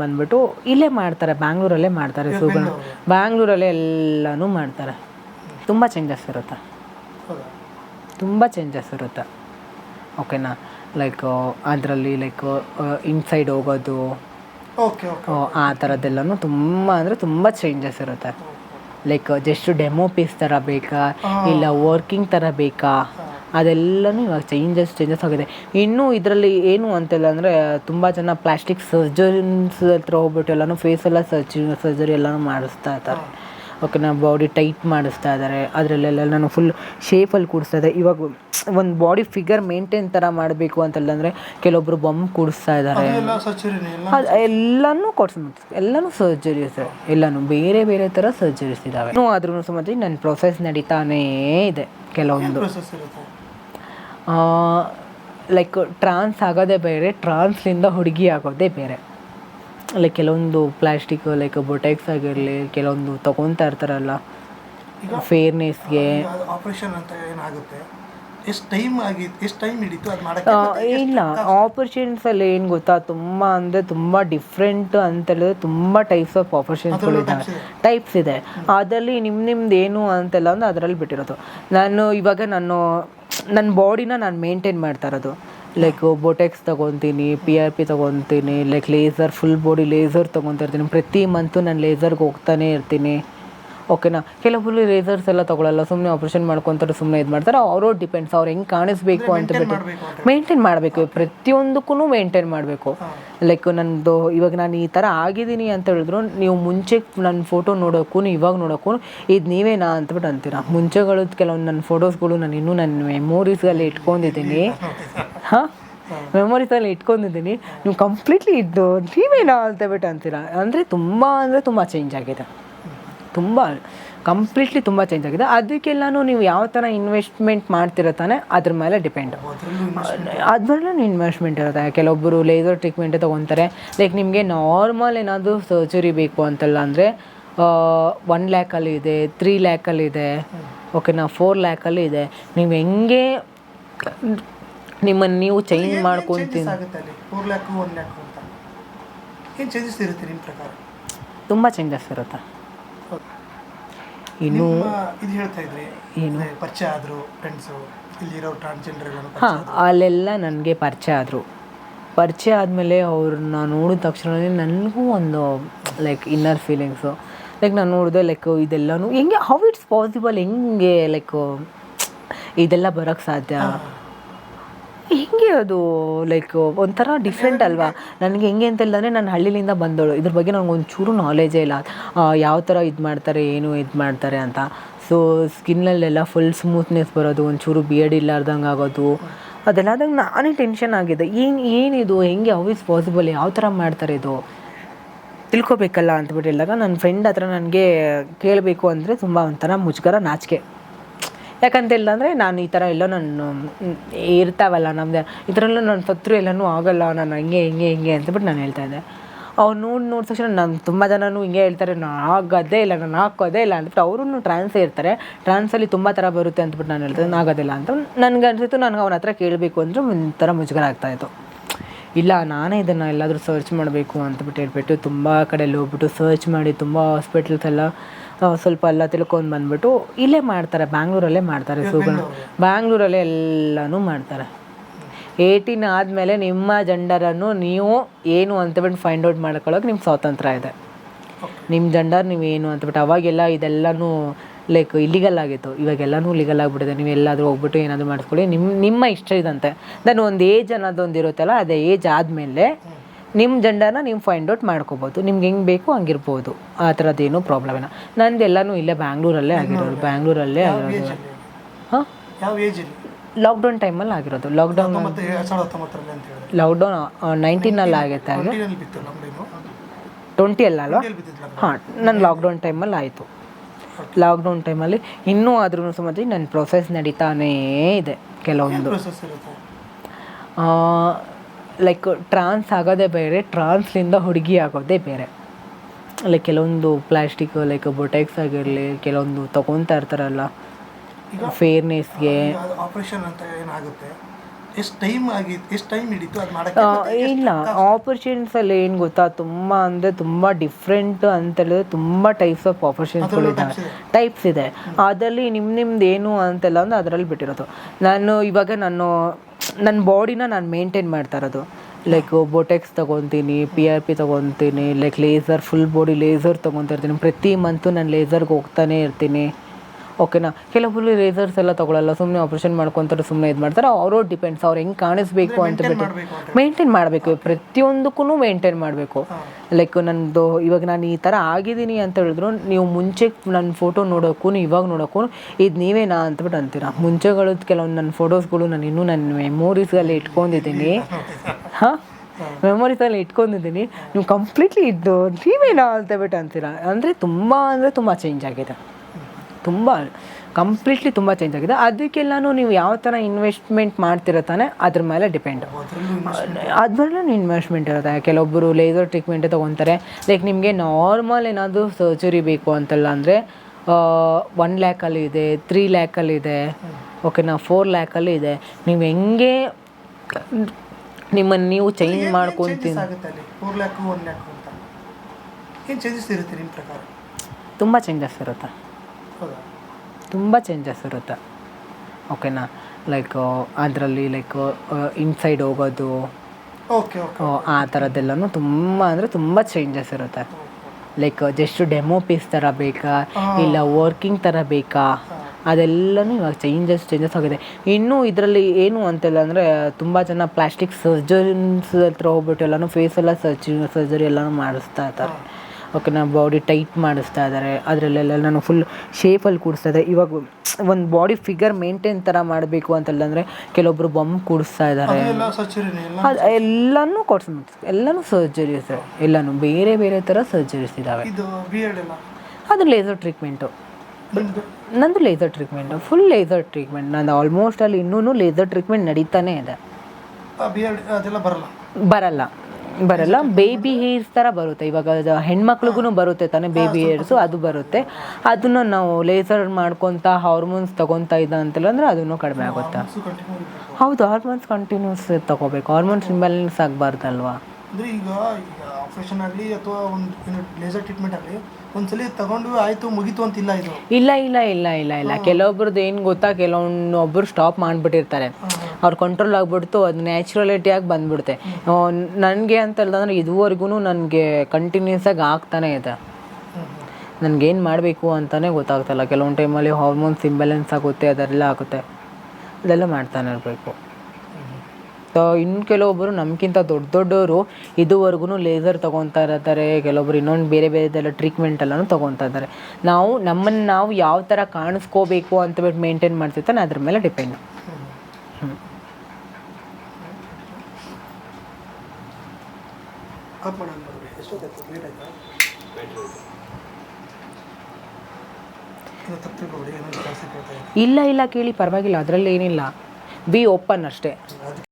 ಬಂದ್ಬಿಟ್ಟು ಇಲ್ಲೇ ಮಾಡ್ತಾರೆ ಬ್ಯಾಂಗ್ಳೂರಲ್ಲೇ ಮಾಡ್ತಾರೆ ಸುಗಣ ಬ್ಯಾಂಗ್ಳೂರಲ್ಲೇ ಎಲ್ಲನೂ ಮಾಡ್ತಾರೆ. ತುಂಬ ಚೇಂಜಸ್ ಇರುತ್ತೆ. ತುಂಬ ಚೇಂಜಸ್ ಇರುತ್ತೆ. ಓಕೆನಾ ಲೈಕ್ ಅದರಲ್ಲಿ ಲೈಕ್ ಇನ್ಸೈಡ್ ಹೋಗೋದು ಆ ಥರದ್ದೆಲ್ಲನೂ ತುಂಬ ಅಂದರೆ ತುಂಬ ಚೇಂಜಸ್ ಇರುತ್ತೆ. ಲೈಕ್ ಜಸ್ಟ್ ಡೆಮೋ ಪೀಸ್ ಥರ ಬೇಕಾ? ಇಲ್ಲ ವರ್ಕಿಂಗ್ ಥರ ಬೇಕಾ? ಅದೆಲ್ಲನೂ ಇವಾಗ ಚೇಂಜಸ್ ಚೇಂಜಸ್ ಆಗಿದೆ. ಇನ್ನೂ ಇದರಲ್ಲಿ ಏನು ಅಂತೆಲ್ಲ ಅಂದರೆ ತುಂಬ ಜನ ಪ್ಲಾಸ್ಟಿಕ್ ಸರ್ಜನ್ಸ್ ಹತ್ರ ಹೋಗ್ಬಿಟ್ಟು ಎಲ್ಲನೂ ಫೇಸ್ ಎಲ್ಲ ಸರ್ಜಿ ಸರ್ಜರಿ ಎಲ್ಲನೂ ಮಾಡಿಸ್ತಾ ಇರ್ತಾರೆ ಓಕೆನಾ ಬಾಡಿ ಟೈಟ್ ಮಾಡಿಸ್ತಾ ಇದ್ದಾರೆ. ಅದರಲ್ಲೆಲ್ಲ ನಾನು ಫುಲ್ ಶೇಪಲ್ಲಿ ಕೂಡಿಸ್ತಾ ಇದ್ದಾರೆ ಇವಾಗ ಒಂದು ಬಾಡಿ ಫಿಗರ್ ಮೇಂಟೈನ್ ಥರ ಮಾಡಬೇಕು ಅಂತಂದರೆ ಕೆಲವೊಬ್ರು ಬಮ್ ಕೂಡಿಸ್ತಾ ಇದ್ದಾರೆ. ಅದು ಎಲ್ಲನೂ ಕೊಡ್ಸ್ ಎಲ್ಲನೂ ಸರ್ಜರೀಸ್ ಎಲ್ಲನೂ ಬೇರೆ ಬೇರೆ ಥರ ಸರ್ಜರೀಸ್ ಇದ್ದಾವೆ ಆದ್ರೂ ಸಮೇತ ನನ್ನ ಪ್ರೊಸೆಸ್ ನಡೀತಾನೇ ಇದೆ. ಕೆಲವೊಂದು. ಪ್ರೊಸೆಸ್ ಇರುತ್ತೆ? ಲೈಕ್ ಟ್ರಾನ್ಸ್ ಆಗೋದೇ ಬೇರೆ ಟ್ರಾನ್ಸ್ನಿಂದ ಹುಡುಗಿ ಆಗೋದೇ ಬೇರೆ. ಲೈಕ್ ಕೆಲವೊಂದು ಪ್ಲಾಸ್ಟಿಕ್ ಲೈಕ್ ಬೊಟೆಕ್ಸ್ ಆಗಿರಲಿ ಕೆಲವೊಂದು ತೊಗೊತಾ ಇರ್ತಾರಲ್ಲ ಫೇರ್ನೆಸ್ಗೆ ಆಪರೇಷನ್ ಅಂತ ಏನಾಗುತ್ತೆ? ಎಷ್ಟು ಟೈಮ್ ಆಗಿ ಎಷ್ಟು ಟೈಮ್ ಹಿಡಿತು ಅದು ಮಾಡಕ್ಕೆ? ಇಲ್ಲ ಆಪರ್ಚುನಿಟೀಸಲ್ಲಿ ಏನು ಗೊತ್ತಾ? ತುಂಬ ಅಂದರೆ ತುಂಬ ಡಿಫ್ರೆಂಟ್ ಅಂತ ಹೇಳಿದ್ರೆ ತುಂಬ ಟೈಪ್ಸ್ ಆಫ್ ಆಪರ್ಚುನಿಟೀಸ್ಗಳು ಇದ್ದಾವೆ ಟೈಪ್ಸ್ ಇದೆ. ಅದರಲ್ಲಿ ನಿಮ್ಮ ನಿಮ್ದು ಏನು ಅಂತೆಲ್ಲ ಅಂದರೆ ಅದರಲ್ಲಿ ಬಿಟ್ಟಿರೋದು. ನಾನು ಇವಾಗ ನಾನು ನನ್ನ ಬಾಡಿನ ನಾನು ಮೇಂಟೈನ್ ಮಾಡ್ತಾ ಇರೋದು. ಲೈಕ್ ಬೋಟೆಕ್ಸ್ ತೊಗೊತೀನಿ P R P ತೊಗೊತೀನಿ like laser full body laser ತೊಗೊತಾ ಇರ್ತೀನಿ. ಪ್ರತಿ ಮಂತು ನಾನು ಲೇಸರ್ಗೆ ಹೋಗ್ತಾನೆ ಇರ್ತೀನಿ. ಓಕೆನಾ? ಕೆಲವೊಬ್ಬರು ರೇಸರ್ಸ್ ಎಲ್ಲ ತಗೊಳ್ಳಲ್ಲ ಸುಮ್ಮನೆ ಆಪ್ರೇಷನ್ ಮಾಡ್ಕೊತಾರೆ ಸುಮ್ಮನೆ ಇದು ಮಾಡ್ತಾರೆ. ಅವರು ಡಿಪೆಂಡ್ಸ್ ಅವ್ರು ಹೆಂಗೆ ಕಾಣಿಸ್ಬೇಕು ಅಂತ ಬಿಟ್ಟು ಅಂತ. ಮೇಂಟೈನ್ ಮಾಡಬೇಕು. ಪ್ರತಿಯೊಂದಕ್ಕೂ ಮೇಂಟೈನ್ ಮಾಡಬೇಕು. ಲೈಕ್ ನನ್ನದು ಇವಾಗ ನಾನು ಈ ಥರ ಆಗಿದ್ದೀನಿ ಅಂತ ಹೇಳಿದ್ರು ನೀವು ಮುಂಚೆ ನನ್ನ ಫೋಟೋ ನೋಡೋಕ್ಕೂ ಇವಾಗ ನೋಡೋಕ್ಕೂ ಇದು ನೀವೇನಾ ಅಂತಬಿಟ್ಟು ಅಂತೀರಾ? ಮುಂಚೆಗಳು ಕೆಲವೊಂದು ನನ್ನ ಫೋಟೋಸ್ಗಳು ನಾನು ಇನ್ನೂ ನನ್ನ ಮೆಮೊರೀಸಲ್ಲಿ ಇಟ್ಕೊಂಡಿದ್ದೀನಿ. ಹಾಂ? ಮೆಮೊರೀಸಲ್ಲಿ ಇಟ್ಕೊಂಡಿದ್ದೀನಿ. ನೀವು ಕಂಪ್ಲೀಟ್ಲಿ ಇದ್ದು ನೀವೇನಾ ಅಂತಬಿಟ್ಟು ಅಂತೀರಾ? ಅಂದರೆ ತುಂಬ ಅಂದರೆ ತುಂಬ ಚೇಂಜ್ ಆಗಿದೆ. ತುಂಬ ಕಂಪ್ಲೀಟ್ಲಿ ತುಂಬ ಚೇಂಜ್ ಆಗಿದೆ. ಅದಕ್ಕೆಲ್ಲಾನು ನೀವು ಯಾವ ಥರ ಇನ್ವೆಸ್ಟ್ಮೆಂಟ್ ಮಾಡ್ತಿರೋ ತಾನೆ ಅದ್ರ ಮೇಲೆ ಡಿಪೆಂಡ್ ಅದರಲ್ಲೂ ಇನ್ವೆಸ್ಟ್ಮೆಂಟ್ ಇರುತ್ತೆ. ಕೆಲವೊಬ್ಬರು ಲೇಸರ್ ಟ್ರೀಟ್ಮೆಂಟ್ ತೊಗೊತಾರೆ. ಲೈಕ್ ನಿಮಗೆ ನಾರ್ಮಲ್ ಏನಾದರೂ ಸರ್ಜರಿ ಬೇಕು ಅಂತಲ್ಲ ಅಂದರೆ ಒನ್ ಲ್ಯಾಕಲ್ಲಿ ಇದೆ ತ್ರೀ ಲ್ಯಾಕಲ್ಲಿ ಇದೆ ಓಕೆನಾ ಫೋರ್ ಲ್ಯಾಕಲ್ಲಿ ಇದೆ. ನೀವು ಹೆಂಗೆ ನಿಮ್ಮನ್ನು ನೀವು ಚೇಂಜ್ ಮಾಡ್ಕೊತೀನಿ ತುಂಬ changes four lakh one lakh ಅಂತ ಏನು ಚೇಂಜಸ್ ಇರುತ್ತೆ ನಿಮ್ಮ ಪ್ರಕಾರ ತುಂಬ ಚೇಂಜಸ್ ಇರುತ್ತೆ ಇನ್ನು ಇದು ಹೇಳ್ತಾ ಇದ್ರಿ ಏನು? ಪರಿಚಯ ಆದ್ರು ಫ್ರೆಂಡ್ಸು ಇಲ್ಲಿರೋ ಟ್ರಾನ್ಸ್ಜೆಂಡರ್ ಹಾಂ ಅಲ್ಲೆಲ್ಲ ನನಗೆ ಪರಿಚಯ ಆದರು. ಪರಿಚಯ ಆದಮೇಲೆ ಅವ್ರನ್ನ ನೋಡಿದ ತಕ್ಷಣವೇ ನನಗೂ ಒಂದು ಲೈಕ್ ಇನ್ನರ್ ಫೀಲಿಂಗ್ಸು ಲೈಕ್ ನಾನು ನೋಡಿದೆ ಲೈಕ್ ಇದೆಲ್ಲನೂ ಹೆಂಗೆ ಹೌ ಇಟ್ಸ್ ಪಾಸಿಬಲ್ ಹೆಂಗೆ ಲೈಕ್ ಇದೆಲ್ಲ ಬರೋಕ್ಕೆ ಸಾಧ್ಯ? ಹೆಂಗೆ ಅದು ಲೈಕ್ ಒಂಥರ ಡಿಫ್ರೆಂಟ್ ಅಲ್ವಾ? ನನಗೆ ಹೆಂಗೆ ಅಂತ ಹೇಳಿದ್ರೆ ನಾನು ಹಳ್ಳಿಲಿಂದ ಬಂದವಳು. ಇದ್ರ ಬಗ್ಗೆ ನನಗೆ ಒಂಚೂರು ನಾಲೆಜೇ ಇಲ್ಲ. ಯಾವ ಥರ ಇದು ಮಾಡ್ತಾರೆ ಏನು ಇದು ಮಾಡ್ತಾರೆ ಅಂತ. ಸೊ ಸ್ಕಿನ್ನಲ್ಲೆಲ್ಲ ಫುಲ್ ಸ್ಮೂತ್ನೆಸ್ ಬರೋದು ಒಂಚೂರು ಬಿಯರ್ಡ್ ಇಲ್ಲಾರ್ದಂಗೆ ಆಗೋದು. ಅದೆಲ್ಲ ಆದಾಗ ನಾನೇ ಟೆನ್ಷನ್ ಆಗಿದೆ ಏನು ಏನಿದು ಹೆಂಗೆ ಅವ್ ಇಸ್ ಪಾಸಿಬಲ್ ಯಾವ ಥರ ಮಾಡ್ತಾರೆ ಇದು? ತಿಳ್ಕೊಬೇಕಲ್ಲ ಅಂತಬಿಟ್ಟು ಹೇಳಿದಾಗ ನನ್ನ ಫ್ರೆಂಡ್ ಹತ್ರ ನನಗೆ ಕೇಳಬೇಕು ಅಂದರೆ ತುಂಬ ಒಂಥರ ಮುಜುಗರ ನಾಚಿಕೆ. ಯಾಕಂತ ಹೇಳಿದ್ರೆ ನಾನು ಈ ಥರ ಎಲ್ಲೋ ನಾನು ಇರ್ತಾವಲ್ಲ ನಮ್ಮದು ಇದರಲ್ಲೂ ನನ್ನ ಸತ್ರು ಎಲ್ಲನೂ ಆಗಲ್ಲ ನಾನು ಹಂಗೆ ಹಿಂಗೆ ಹಿಂಗೆ ಅಂತಬಿಟ್ಟು ನಾನು ಹೇಳ್ತಾ ಇದ್ದೆ. ಅವ್ರು ನೋಡಿ ನೋಡಿದ ತಕ್ಷಣ ನಾನು ತುಂಬ ಜನನೂ ಹಿಂಗೆ ಹೇಳ್ತಾರೆ ನಾನು ಆಗೋದೇ ಇಲ್ಲ ನಾನು ಹಾಕೋದೇ ಇಲ್ಲ ಅಂದ್ಬಿಟ್ಟು ಅವರು ಟ್ರಾನ್ಸೇ ಇರ್ತಾರೆ. ಟ್ರಾನ್ಸಲ್ಲಿ ತುಂಬ ಥರ ಬರುತ್ತೆ ಅಂದ್ಬಿಟ್ಟು ನಾನು ಹೇಳ್ತೇನೆ ನಾನು ಆಗೋದಿಲ್ಲ ಅಂತ. ನನಗೆ ಅನಿಸಿತು ನನಗೆ ಅವನ ಹತ್ರ ಕೇಳಬೇಕು ಅಂದರೆ ಒಂಥರ ಮುಜುಗರ ಆಗ್ತಾಯಿತ್ತು ಇಲ್ಲ ನಾನೇ ಇದನ್ನು ಎಲ್ಲಾದರೂ ಸರ್ಚ್ ಮಾಡಬೇಕು ಅಂತಬಿಟ್ಟು ಹೇಳ್ಬಿಟ್ಟು ತುಂಬ ಕಡೆಯಲ್ಲಿ ಹೋಗ್ಬಿಟ್ಟು ಸರ್ಚ್ ಮಾಡಿ ತುಂಬ ಹಾಸ್ಪಿಟಲ್ಸ್ ಎಲ್ಲ ಆ, ಸ್ವಲ್ಪ ಎಲ್ಲ ತಿಳ್ಕೊಂಡು ಬಂದ್ಬಿಟ್ಟು ಇಲ್ಲೇ ಮಾಡ್ತಾರೆ ಬ್ಯಾಂಗ್ಳೂರಲ್ಲೇ ಮಾಡ್ತಾರೆ ಸೂಗಳು ಬ್ಯಾಂಗ್ಳೂರಲ್ಲೇ ಎಲ್ಲನೂ ಮಾಡ್ತಾರೆ. ಏಯ್ಟೀನ್ ಆದಮೇಲೆ ನಿಮ್ಮ ಜಂಡರನ್ನು ನೀವು ಏನು ಅಂತಬಿಟ್ಟು ಫೈಂಡ್ ಔಟ್ ಮಾಡ್ಕೊಳ್ಳೋಕೆ ನಿಮ್ಮ ಸ್ವಾತಂತ್ರ್ಯ ಇದೆ. ನಿಮ್ಮ ಜಂಡರ್ ನೀವು ಏನು ಅಂತಬಿಟ್ಟು ಅವಾಗೆಲ್ಲ ಇದೆಲ್ಲನೂ ಲೈಕ್ ಇಲ್ಲಿಗಲ್ ಆಗಿತ್ತು. ಇವಾಗೆಲ್ಲನೂ ಲೀಗಲ್ ಆಗಿಬಿಟ್ಟಿದೆ. ನೀವು ಎಲ್ಲಾದರೂ ಹೋಗ್ಬಿಟ್ಟು ಏನಾದರೂ ಮಾಡಿಸ್ಕೊಳ್ಳಿ ನಿಮ್ಮ ನಿಮ್ಮ ಇಷ್ಟ ಇದಂತೆ ದೆನ್ ಒಂದು ಏಜ್ ಅನ್ನೋದೊಂದು ಇರುತ್ತಲ್ಲ ಅದೇ ಏಜ್ ಆದಮೇಲೆ ನಿಮ್ಮ ಜೆಂಡಾನ ನೀವು ಫೈಂಡ್ ಔಟ್ ಮಾಡ್ಕೋಬೋದು. ನಿಮ್ಗೆ ಹೆಂಗೆ ಬೇಕು ಹಂಗಿರ್ಬೋದು. ಆ ಥರದ್ದೇನು ಪ್ರಾಬ್ಲಮ್ ಇಲ್ಲ. ನಂದು ಎಲ್ಲನೂ ಇಲ್ಲೇ ಬ್ಯಾಂಗ್ಳೂರಲ್ಲೇ ಆಗಿರೋದು. ಬ್ಯಾಂಗ್ಳೂರಲ್ಲೇ ಆಗಿರೋದು. ಹಾಂ? ಲಾಕ್ಡೌನ್ ಟೈಮಲ್ಲಿ ಆಗಿರೋದು. ಲಾಕ್ಡೌನ್ ಲಾಕ್ಡೌನ್ ನೈನ್ಟೀನಲ್ಲಿ ಆಗೈತೆ ಆಗ ಅಲ್ವಾ? ಟ್ವೆಂಟಿಯಲ್ಲಿ ಬಿದ್ದಿದ್ಲ ಹಾಂ ನನ್ನ ಲಾಕ್ಡೌನ್ ಟೈಮಲ್ಲಿ ಆಯಿತು. ಲಾಕ್ಡೌನ್ ಟೈಮಲ್ಲಿ ಇನ್ನೂ ಆದ್ರೂ ಸಮೇತ ನನ್ನ ಪ್ರೊಸೆಸ್ ನಡೀತಾನೇ ಇದೆ. ಕೆಲವೊಂದು. ಲೈಕ್ ಟ್ರಾನ್ಸ್ ಆಗೋದೇ ಬೇರೆ ಟ್ರಾನ್ಸ್ಲಿಂದ ಹುಡುಗಿ ಆಗೋದೇ ಬೇರೆ. ಲೈಕ್ ಕೆಲವೊಂದು ಪ್ಲಾಸ್ಟಿಕ್ ಲೈಕ್ ಬೊಟೆಕ್ಸ್ ಆಗಿರಲಿ ಕೆಲವೊಂದು ತೊಗೊತಾ ಇರ್ತಾರಲ್ಲ ಫೇರ್ನೆಸ್ಗೆ ಆಪರೇಷನ್ ಅಂತ ಏನಾಗುತ್ತೆ? ಎಷ್ಟು ಟೈಮ್ ಆಗಿತ್ತು ಎಷ್ಟು ಟೈಮ್ ಹಿಡಿತು ಅದು ಆ, ಮಾಡೋಕ್ಕೆ ಇಲ್ಲ ಆಪರ್ಚುನಿಟೀಸ್ ಅಲ್ಲಿ ಏನು ಗೊತ್ತಾ? ತುಂಬ ಅಂದರೆ ತುಂಬ ಡಿಫ್ರೆಂಟ್ ಅಂತ ಹೇಳಿದ್ರೆ ತುಂಬ ಟೈಪ್ಸ್ ಆಫ್ ಆಪರ್ಚುನಿಟೀಸ್ಗಳು ಇದ್ದಾವೆ ಟೈಪ್ಸ್ ಇದೆ. ಅದರಲ್ಲಿ ನಿಮ್ಮ ನಿಮ್ದು ಏನು ಅಂತೆಲ್ಲ ಅಂದರೆ ಅದರಲ್ಲಿ ಬಿಟ್ಟಿರೋದು. ನಾನು ಇವಾಗ ನಾನು ನನ್ನ ಬಾಡಿನ ನಾನು ಮೇಂಟೈನ್ ಮಾಡ್ತಾ ಇರೋದು. ಲೈಕ್ ಬೋಟೆಕ್ಸ್ ತೊಗೊತೀನಿ P R P ತೊಗೊತೀನಿ like laser full body laser ತೊಗೊತಾ ಇರ್ತೀನಿ. ಪ್ರತಿ ಮಂತು ನಾನು ಲೇಸರ್ಗೆ ಹೋಗ್ತಾನೆ ಇರ್ತೀನಿ. ಓಕೆನಾ? ಕೆಲವೊಬ್ಬರು ರೇಸರ್ಸ್ ಎಲ್ಲ ತಗೊಳ್ಳಲ್ಲ ಸುಮ್ಮನೆ ಆಪ್ರೇಷನ್ ಮಾಡ್ಕೊತಾರೆ ಸುಮ್ಮನೆ ಇದು ಮಾಡ್ತಾರೆ. ಅವರು ಡಿಪೆಂಡ್ಸ್ ಅವ್ರು ಹೆಂಗೆ ಕಾಣಿಸ್ಬೇಕು ಅಂತ ಬಿಟ್ಟು ಅಂತ ಮೇಂಟೈನ್ ಮಾಡಬೇಕು. ಪ್ರತಿಯೊಂದಕ್ಕೂ ಮೇಂಟೈನ್ ಮಾಡಬೇಕು. ಲೈಕ್ ನನ್ನದು ಇವಾಗ ನಾನು ಈ ಥರ ಆಗಿದ್ದೀನಿ ಅಂತ ಹೇಳಿದ್ರು ನೀವು ಮುಂಚೆ ನನ್ನ ಫೋಟೋ ನೋಡೋಕ್ಕೂ ಇವಾಗ ನೋಡೋಕ್ಕೂ ಇದು ನೀವೇನಾ ಅಂತಬಿಟ್ಟು ಅಂತೀರಾ? ಮುಂಚೆಗಳು ಕೆಲವೊಂದು ನನ್ನ ಫೋಟೋಸ್ಗಳು ನಾನು ಇನ್ನೂ ನನ್ನ ಮೆಮೊರೀಸಲ್ಲಿ ಇಟ್ಕೊಂಡಿದ್ದೀನಿ. ಹಾಂ? ಮೆಮೊರೀಸಲ್ಲಿ ಇಟ್ಕೊಂಡಿದ್ದೀನಿ. ನೀವು ಕಂಪ್ಲೀಟ್ಲಿ ಇದ್ದು ನೀವೇನಾ ಅಂತಬಿಟ್ಟು ಅಂತೀರಾ? ಅಂದರೆ ತುಂಬ ಅಂದರೆ ತುಂಬ ಚೇಂಜ್ ಆಗಿದೆ. ತುಂಬ ಕಂಪ್ಲೀಟ್ಲಿ ತುಂಬ ಚೇಂಜ್ ಆಗಿದೆ. ಅದಕ್ಕೆಲ್ಲನೂ ನೀವು ಯಾವ ಥರ ಇನ್ವೆಸ್ಟ್ಮೆಂಟ್ ಮಾಡ್ತಿರೋ ತಾನೆ ಅದ್ರ ಮೇಲೆ ಡಿಪೆಂಡ್ ಅದರಲ್ಲೂ ಇನ್ವೆಸ್ಟ್ಮೆಂಟ್ ಇರುತ್ತೆ. ಕೆಲವೊಬ್ಬರು ಲೇಸರ್ ಟ್ರೀಟ್ಮೆಂಟ್ ತೊಗೊತಾರೆ. ಲೈಕ್ ನಿಮಗೆ ನಾರ್ಮಲ್ ಏನಾದರೂ ಸರ್ಜರಿ ಬೇಕು ಅಂತೆಲ್ಲ ಅಂದರೆ ಒನ್ ಲ್ಯಾಕಲ್ಲಿ ಇದೆ ತ್ರೀ ಲ್ಯಾಕಲ್ಲಿ ಇದೆ ಓಕೆನಾ ಫೋರ್ ಲ್ಯಾಕಲ್ಲಿ ಇದೆ. ನೀವು ಹೆಂಗೆ ನಿಮ್ಮನ್ನು ನೀವು ಚೇಂಜ್ ಮಾಡ್ಕೊತೀನಿ ತುಂಬ ಚೇಂಜಸ್ ಇರುತ್ತೆ. ತುಂಬ ಚೇಂಜಸ್ ಇರುತ್ತೆ. ಓಕೆನಾ ಲೈಕ್ ಅದರಲ್ಲಿ ಲೈಕ್ ಇನ್ಸೈಡ್ ಹೋಗೋದು ಓಕೆ ಓಕೆ ಆ, ಥರದ್ದೆಲ್ಲನೂ ತುಂಬ ಅಂದರೆ ತುಂಬ ಚೇಂಜಸ್ ಇರುತ್ತೆ. ಲೈಕ್ ಜಸ್ಟ್ ಡೆಮೋ ಪೀಸ್ ಥರ ಬೇಕಾ? ಇಲ್ಲ ವರ್ಕಿಂಗ್ ಥರ ಬೇಕಾ? ಅದೆಲ್ಲನೂ ಇವಾಗ ಚೇಂಜಸ್ ಚೇಂಜಸ್ ಆಗಿದೆ. ಇನ್ನೂ ಇದರಲ್ಲಿ ಏನು ಅಂತೆಲ್ಲ ಅಂದರೆ ತುಂಬ ಜನ ಪ್ಲಾಸ್ಟಿಕ್ ಸರ್ಜನ್ಸ್ ಹತ್ರ ಹೋಗ್ಬಿಟ್ಟು ಎಲ್ಲನೂ ಫೇಸ್ ಎಲ್ಲ ಸರ್ಜರಿ ಸರ್ಜರಿ ಎಲ್ಲನೂ ಮಾಡಿಸ್ತಾ ಇರ್ತಾರೆ ಓಕೆನಾ ಬಾಡಿ ಟೈಟ್ ಮಾಡಿಸ್ತಾ ಇದ್ದಾರೆ ಅದರಲ್ಲೆಲ್ಲ ನಾನು ಫುಲ್ ಶೇಪಲ್ಲಿ ಕೂಡಿಸ್ತಾ ಇದ್ದಾರೆ ಇವಾಗ ಒಂದು ಬಾಡಿ ಫಿಗರ್ ಮೇಂಟೈನ್ ಥರ ಮಾಡಬೇಕು ಅಂತಲ್ಲ ಅಂದರೆ ಕೆಲವೊಬ್ಬರು ಬಮ್ ಕೂಡಿಸ್ತಾ ಇದ್ದಾರೆ ಅದು ಎಲ್ಲನೂ ಕೊಡ್ಸ್ ಎಲ್ಲನೂ ಸರ್ಜರೀಸ್ ಎಲ್ಲನೂ ಬೇರೆ ಬೇರೆ ಥರ ಸರ್ಜರೀಸ್ ಇದ್ದಾವೆ ಅದು ಲೇಸರ್ ಟ್ರೀಟ್ಮೆಂಟು ನಂದು laser treatment full laser treatment ನಂದು ಆಲ್ಮೋಸ್ಟ್ ಅಲ್ಲಿ ಇನ್ನೂ ಲೇಸರ್ ಟ್ರೀಟ್ಮೆಂಟ್ ನಡೀತಾನೇ ಇದೆ. ಬರಲ್ಲ. ಬರಲ್ಲ. ಬೇಬಿ ಹೇರ್ಸ್ ಥರ ಬರುತ್ತೆ. ಇವಾಗ ಹೆಣ್ಮಕ್ಳಿಗೂ ಬರುತ್ತೆ ತಾನೇ ಬೇಬಿ ಹೇರ್ಸು ಅದು ಬರುತ್ತೆ. ಅದನ್ನು ನಾವು ಲೇಸರ್ ಮಾಡ್ಕೊತ ಹಾರ್ಮೋನ್ಸ್ ತಗೊತಾ ಇದ್ದ ಅಂತಲ್ಲ ಅಂದರೆ ಅದನ್ನು ಕಡಿಮೆ ಆಗುತ್ತೆ. ಹೌದು ಹಾರ್ಮೋನ್ಸ್ ಕಂಟಿನ್ಯೂಸ್ ತಗೋಬೇಕು. ಹಾರ್ಮೋನ್ಸ್ ಇಂಬ್ಯಾಲೆನ್ಸ್ ಆಗಬಾರ್ದಲ್ವಾ? ಅಂದರೆ ಈಗ ಆಪರೇಷನ್ ಆಗಲಿ ಅಥವಾ ಒಂದು ಲೇಸರ್ ಟ್ರೀಟ್ಮೆಂಟ್ ಆಗಲಿ ಒಂದ್ಸಲಿ ತಗೊಂಡು ಆಯಿತು ಮುಗೀತು ಅಂತಿಲ್ಲ ಇದು? ಇಲ್ಲ ಇಲ್ಲ ಇಲ್ಲ ಇಲ್ಲ ಇಲ್ಲ. ಕೆಲವೊಬ್ರದ್ದು ಏನು ಗೊತ್ತಾ? ಕೆಲವೊಂದು ಒಬ್ಬರು ಸ್ಟಾಪ್ ಮಾಡಿಬಿಟ್ಟಿರ್ತಾರೆ. ಅವ್ರು ಕಂಟ್ರೋಲ್ ಆಗಿಬಿಡ್ತು ಅದು ನ್ಯಾಚುರಲಿಟಿಯಾಗಿ ಬಂದ್ಬಿಡುತ್ತೆ. ನನಗೆ ಅಂತ ಹೇಳಿದ್ರೆ ಇದುವರೆಗೂ ನನಗೆ ಕಂಟಿನ್ಯೂಸ್ ಆಗಿ ಆಗ್ತಾನೆ ಇದೆ. ನನಗೇನು ಮಾಡಬೇಕು ಅಂತಲೇ ಗೊತ್ತಾಗ್ತಲ್ಲ. ಕೆಲವೊಂದು ಟೈಮಲ್ಲಿ ಹಾರ್ಮೋನ್ಸ್ ಇಂಬ್ಯಾಲೆನ್ಸ್ ಆಗುತ್ತೆ ಅದೆಲ್ಲ ಆಗುತ್ತೆ. ಅದೆಲ್ಲ ಮಾಡ್ತಾನೆ ಇರಬೇಕು. ಸೊ ಇನ್ನು ಕೆಲವೊಬ್ಬರು ನಮಗಿಂತ ದೊಡ್ಡ ದೊಡ್ಡವರು ಇದುವರೆಗೂ ಲೇಸರ್ ತೊಗೊತಾ ಇರ್ತಾರೆ. ಕೆಲವೊಬ್ರು ಇನ್ನೊಂದು ಬೇರೆ ಬೇರೆದೆಲ್ಲ ಟ್ರೀಟ್ಮೆಂಟ್ ಎಲ್ಲನೂ ತೊಗೊತಾ ಇದ್ದಾರೆ. ನಾವು ನಮ್ಮನ್ನು ನಾವು ಯಾವ ಥರ ಕಾಣಿಸ್ಕೋಬೇಕು ಅಂತ ಬಿಟ್ಟು ಮೇಂಟೈನ್ ಮಾಡ್ತಿರ್ತಾನೆ ಅದ್ರ ಮೇಲೆ ಡಿಪೆಂಡ್ ಆಫ್ ಮಾಡೋಣ ನೋಡಿ ಎಷ್ಟೊತ್ತಾಯ್ತು ಲೇಟ್ ಆಯ್ತಾ? ಇಲ್ಲ ಇಲ್ಲ ಕೇಳಿ ಪರವಾಗಿಲ್ಲ ಅದರಲ್ಲಿ ಏನಿಲ್ಲ. ಬಿ ಓಪನ್ ಅಷ್ಟೇ.